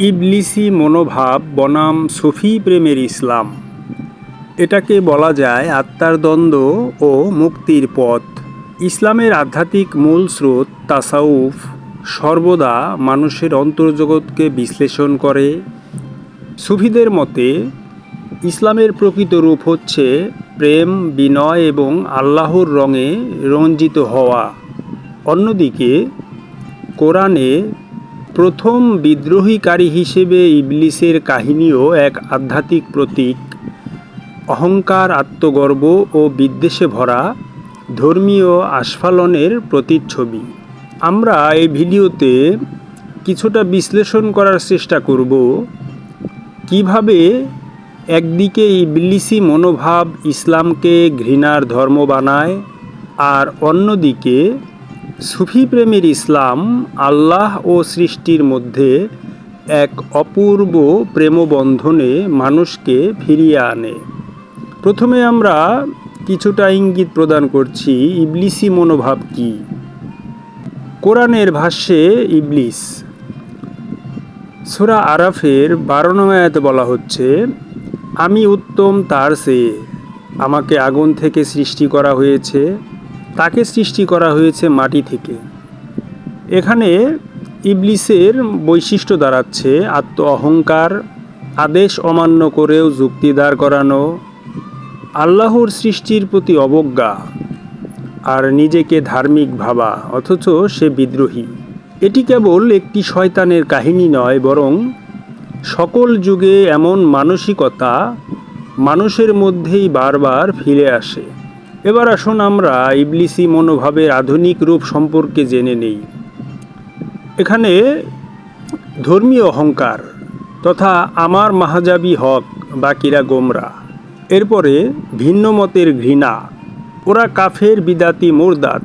ইবলিসি মনোভাব বনাম সুফি প্রেমের ইসলাম। এটাকে বলা যায় আত্মার দ্বন্দ্ব ও মুক্তির পথ। ইসলামের আধ্যাত্মিক মূল স্রোত তাসাউফ সর্বদা মানুষের অন্তর্জগৎকে বিশ্লেষণ করে। সুফিদের মতে, ইসলামের প্রকৃত রূপ হচ্ছে প্রেম, বিনয় এবং আল্লাহর রঙে রঞ্জিত হওয়া। অন্যদিকে, কোরআনে প্রথম বিদ্রোহীকারী হিসেবে ইবলিসের কাহিনীও এক আধ্যাত্মিক প্রতীক। অহংকার, আত্মগর্ব ও বিদ্বেষে ভরা ধর্মীয় আস্ফালনের প্রতিচ্ছবি। আমরা এই ভিডিওতে কিছুটা বিশ্লেষণ করার চেষ্টা করব, কীভাবে একদিকে ইবলিসি মনোভাব ইসলামকে ঘৃণার ধর্ম বানায় আর অন্যদিকে সুফি প্রেমের ইসলাম আল্লাহ ও সৃষ্টির মধ্যে এক অপূর্ব প্রেমবন্ধনে মানুষকে ফিরিয়ে আনে। প্রথমে আমরা কিছুটা ইঙ্গিত প্রদান করছি, ইবলিসি মনোভাব কি? কোরআনের ভাষ্যে ইবলিস, সুরা আরাফের বারো নং আয়াতে বলা হচ্ছে, আমি উত্তম তার চেয়ে, আমাকে আগুন থেকে সৃষ্টি করা হয়েছে তাকে সৃষ্টি করা হয়েছে মাটি থেকে। এখানে ইবলিসের বৈশিষ্ট্য দাঁড়াচ্ছে আত্ম অহংকার, আদেশ অমান্য করেও যুক্তি দাঁড় করানো, আল্লাহর সৃষ্টির প্রতি অবজ্ঞা আর নিজেকে ধার্মিক ভাবা, অথচ সে বিদ্রোহী। এটি কেবল একটি শয়তানের কাহিনী নয়, বরং সকল যুগে এমন মানসিকতা মানুষের মধ্যেই বারবার ফিরে আসে। এবার আসুন আমরা ইবলিসি মনোভাবের আধুনিক রূপ সম্পর্কে জেনে নেই। এখানে ধর্মীয় অহংকার তথা আমার মাহাজাবি হক বাকিরা গোমরা। এরপরে ভিন্ন মতের ঘৃণা, ওরা কাফের বিদাতি মোরদাত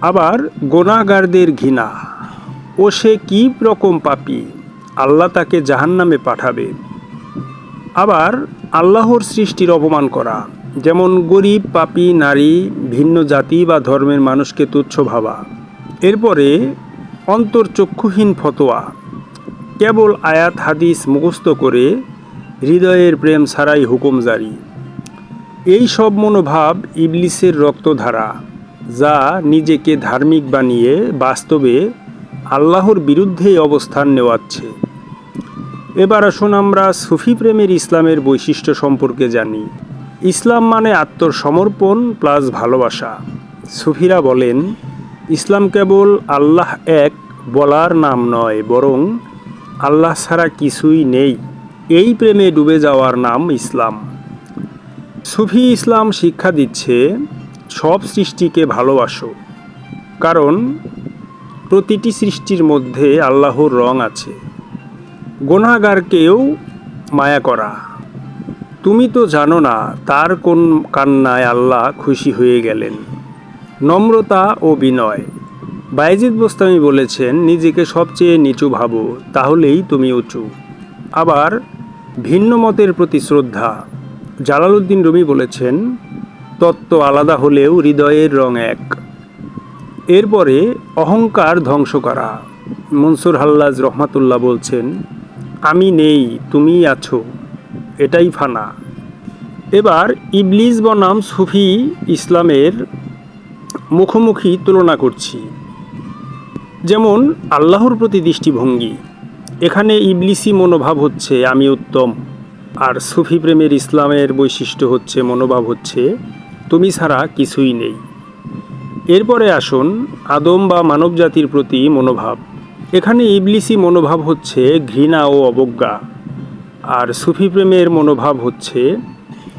আবার গোনাগারদের ঘৃণা। ও সে কী রকম পাপি, আল্লাহ তাকে জাহান্নামে পাঠাবে। আবার আল্লাহর সৃষ্টির অপমান করা। যেমন গরিব, পাপি, নারী, ভিন্ন জাতি বা ধর্মের মানুষকে তুচ্ছ ভাবা। এরপরে অন্তর্চক্ষুহীন ফতোয়া। কেবল আয়াত, হাদিস মুখস্থ করে হৃদয়ের প্রেম ছাড়াই হুকুম জারি। এই সব মনোভাব ইবলিসের রক্তধারা, যা নিজেকে ধার্মিক বানিয়ে বাস্তবে আল্লাহর বিরুদ্ধেই অবস্থান নেওয়াচ্ছে। এবার আসুন আমরা সুফি প্রেমের ইসলামের বৈশিষ্ট্য সম্পর্কে জানি। ইসলাম মানে আত্মসমর্পণ প্লাস ভালোবাসা। সুফিরা বলেন, ইসলাম কেবল আল্লাহ এক বলার নাম নয়, বরং আল্লাহ ছাড়া কিছুই নেই। এই প্রেমে ডুবে যাওয়ার নাম ইসলাম। সুফি ইসলাম শিক্ষা দিচ্ছে, সব সৃষ্টিকে ভালোবাসো। কারণ প্রতিটি সৃষ্টির মধ্যে আল্লাহর রং আছে। গোনাগারকেও মায়া করা। তুমি তো জানো না তার কোন কান্নায় আল্লাহ খুশি হয়ে গেলেন। নম্রতা ও বিনয়। বাইজিদ বোস্তামি বলেছেন, নিজেকে সবচেয়ে নিচু ভাবো, তাহলেই তুমি উঁচু। আবার ভিন্ন মতের প্রতি শ্রদ্ধা। জালালউদ্দিন রুমি বলেছেন, তত্ত্ব আলাদা হলেও হৃদয়ের রং এক। এরপরে অহংকার ধ্বংস করা। মনসুর হাল্লাজ রহমাতুল্লাহ বলছেন, আমি নেই তুমি আছো। এটাই ফানা। এবার ইবলিস বনাম সুফি ইসলামের মুখোমুখি তুলনা করছি। যেমন, আল্লাহর প্রতি দৃষ্টিভঙ্গি। এখানে ইবলিসি মনোভাব হচ্ছে আমি উত্তম, আর সুফি প্রেমের ইসলামের বৈশিষ্ট্য হচ্ছে মনোভাব হচ্ছে তুমি ছাড়া কিছুই নেই। এরপরে আসুন, আদম বা মানবজাতির প্রতি মনোভাব। এখানে ইবলিসি মনোভাব হচ্ছে ঘৃণা ও অবজ্ঞা। আর সুফি প্রেমের মনোভাব হচ্ছে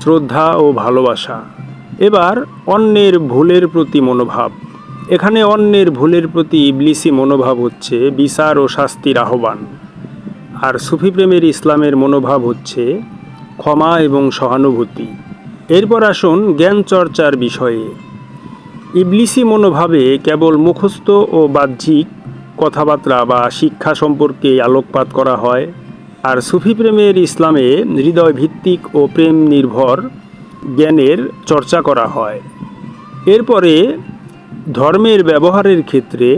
শ্রদ্ধা ও ভালোবাসা। এবার অন্যের ভুলের প্রতি মনোভাব। এখানে অন্যের ভুলের প্রতি ইবলিসি মনোভাব হচ্ছে বিচার ও শাস্তির আহ্বান। আর সুফি প্রেমের ইসলামের মনোভাব হচ্ছে ক্ষমা এবং সহানুভূতি। এরপর আসুন জ্ঞান চর্চার বিষয়ে। ইবলিসি মনোভাবে কেবল মুখস্থ ও বাহ্যিক কথাবার্তা বা শিক্ষা সম্পর্কে আলোকপাত করা হয়। আর সুফি প্রেমের ইসলামে হৃদয় ভিত্তিক ও প্রেম নির্ভর জ্ঞানের চর্চা করা হয়। এরপরে ধর্মের ব্যবহারের ক্ষেত্রে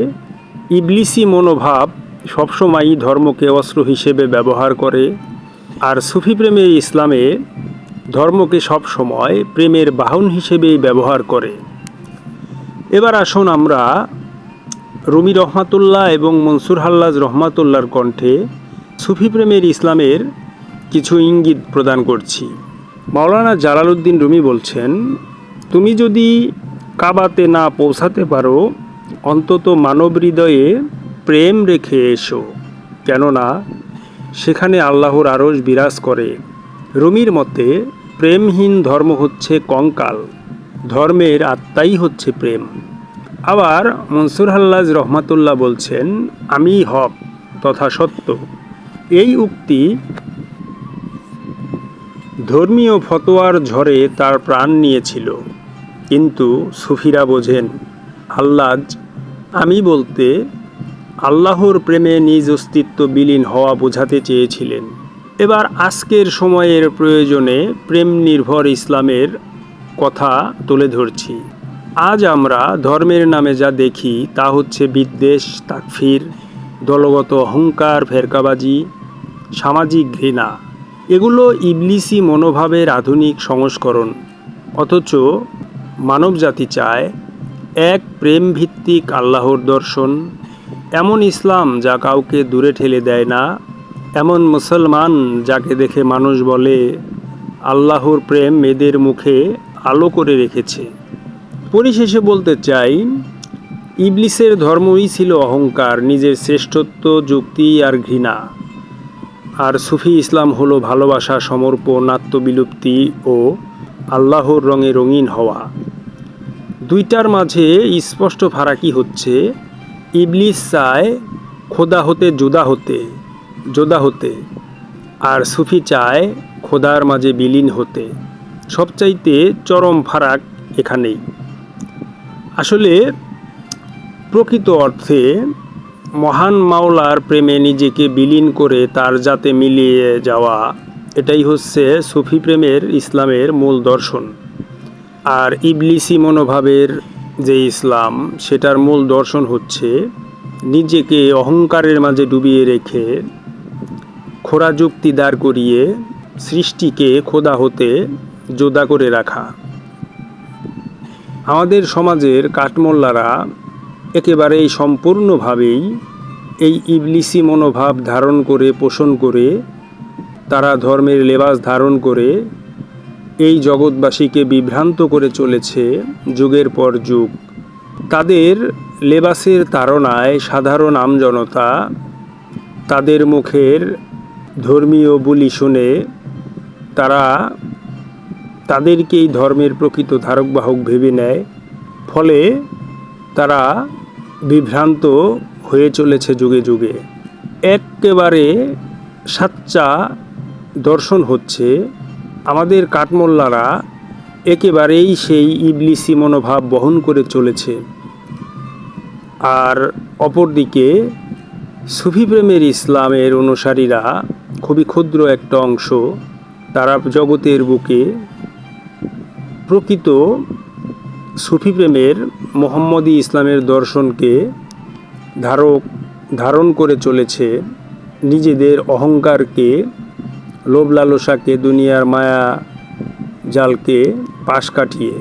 ইবলিসি মনোভাব সবসময়ই ধর্মকে অস্ত্র হিসেবে ব্যবহার করে আর সুফি প্রেমে ইসলামে ধর্মকে সবসময় প্রেমের বাহন হিসেবেই ব্যবহার করে। এবার আসুন আমরা রুমি রহমাতুল্লাহ এবং মনসুর হাল্লাজ রহমাতুল্লাহর কণ্ঠে সুফি প্রেমের ইসলামের কিছু ইঙ্গিত প্রদান করছি। মাওলানা জালালউদ্দিন রুমি বলছেন, তুমি যদি কাবাতে না পৌঁছাতে পারো, অন্তত মানব হৃদয়ে প্রেম রেখে এসো। কেননা, সেখানে আল্লাহর আরশ বিরাজ করে। রুমির মতে, প্রেমহীন ধর্ম হচ্ছে কঙ্কাল। ধর্মের আত্মাই হচ্ছে প্রেম। আবার মনসুর হাল্লাজ রহমাতুল্লাহ বলছেন, আমি হক, তথা সত্য। এই উক্তি ধর্মীয় ফতোয়ার ঝড়ে তার প্রাণ নিয়েছিল। কিন্তু সুফিরা বোঝেন আল্লাজ আমি বলতে আল্লাহর প্রেমে নিজ অস্তিত্ব বিলীন হওয়া বোঝাতে চেয়েছিলেন। এবার আজকের সময়ের প্রয়োজনে প্রেম নির্ভর ইসলামের কথা তুলে ধরছি। আজ আমরা ধর্মের নামে যা দেখি তা হচ্ছে বিদ্বেষ, তাকফির, দলগত অহংকার, ফেরকাবাজি সামাজিক ঘৃণা। এগুলো ইবলিসি মনোভাবের আধুনিক সংস্করণ। অথচ মানবজাতি চায় এক প্রেম ভিত্তিক আল্লাহর দর্শন। এমন ইসলাম যা কাউকে দূরে ঠেলে দেয় না। এমন মুসলমান যাকে দেখে মানুষ বলে, আল্লাহর প্রেম মেয়েদের মুখে আলো করে রেখেছে। পরিশেষে বলতে চাই, ইবলিসের ধর্মই ছিল অহংকার, নিজের শ্রেষ্ঠত্ব, যুক্তি আর ঘৃণা। আর সুফি ইসলাম হলো ভালোবাসা সমর্পণ আত্মবিলুপ্তি ও আল্লাহর রঙে রঙিন হওয়া। দুইটার মাঝে স্পষ্ট ফারাকি হচ্ছে, ইবলিস চায় খোদা হতে জুদা হতে যোদা হতে, আর সুফি চায় খোদার মাঝে বিলীন হতে। সবচাইতে চরম ফারাক এখানেই। আসলে প্রকৃত অর্থে মহান মাওলার প্রেমে নিজেকে বিলীন করে তার যাতে মিলিয়ে যাওয়া, এটাই হচ্ছে সুফি প্রেমের ইসলামের মূল দর্শন। আর ইবলিসি মনোভাবের যে ইসলাম, সেটার মূল দর্শন হচ্ছে নিজেকে অহংকারের মাঝে ডুবিয়ে রেখে খোরা যুক্তি দাঁড় করিয়ে সৃষ্টিকে খোদা হতে যোদা করে রাখা। আমাদের সমাজের কাঠমোল্লারা একেবারেই সম্পূর্ণভাবেই এই ইবলিসি মনোভাব ধারণ করে, পোষণ করে, তারা ধর্মের লেবাস ধারণ করে, এই জগৎবাসীকে বিভ্রান্ত করে চলেছে যুগের পর যুগ। তাদের লেবাসের তাড়নায় সাধারণ আমজনতা তাদের মুখের ধর্মীয় বুলি শুনে তারা তাদেরকেই ধর্মের প্রকৃত ধারকবাহক ভেবে নেয়। ফলে তারা বিভ্রান্ত হয়ে চলেছে যুগে যুগে। একেবারে সাচ্চা দর্শন হচ্ছে আমাদের কাঠমোল্লারা একেবারেই সেই ইবলিসি মনোভাব বহন করে চলেছে। আর অপরদিকে সুফি প্রেমের ইসলামের অনুসারীরা খুবই ক্ষুদ্র একটা অংশ, তারা জগতের বুকে প্রকৃত সুফি প্রেমের মোহাম্মদী ইসলামের দর্শনকে ধারক, ধারণ করে চলেছে নিজেদের অহংকারকে, লোভ লালসাকে, দুনিয়ার মায়া জালকে পাশ কাটিয়ে।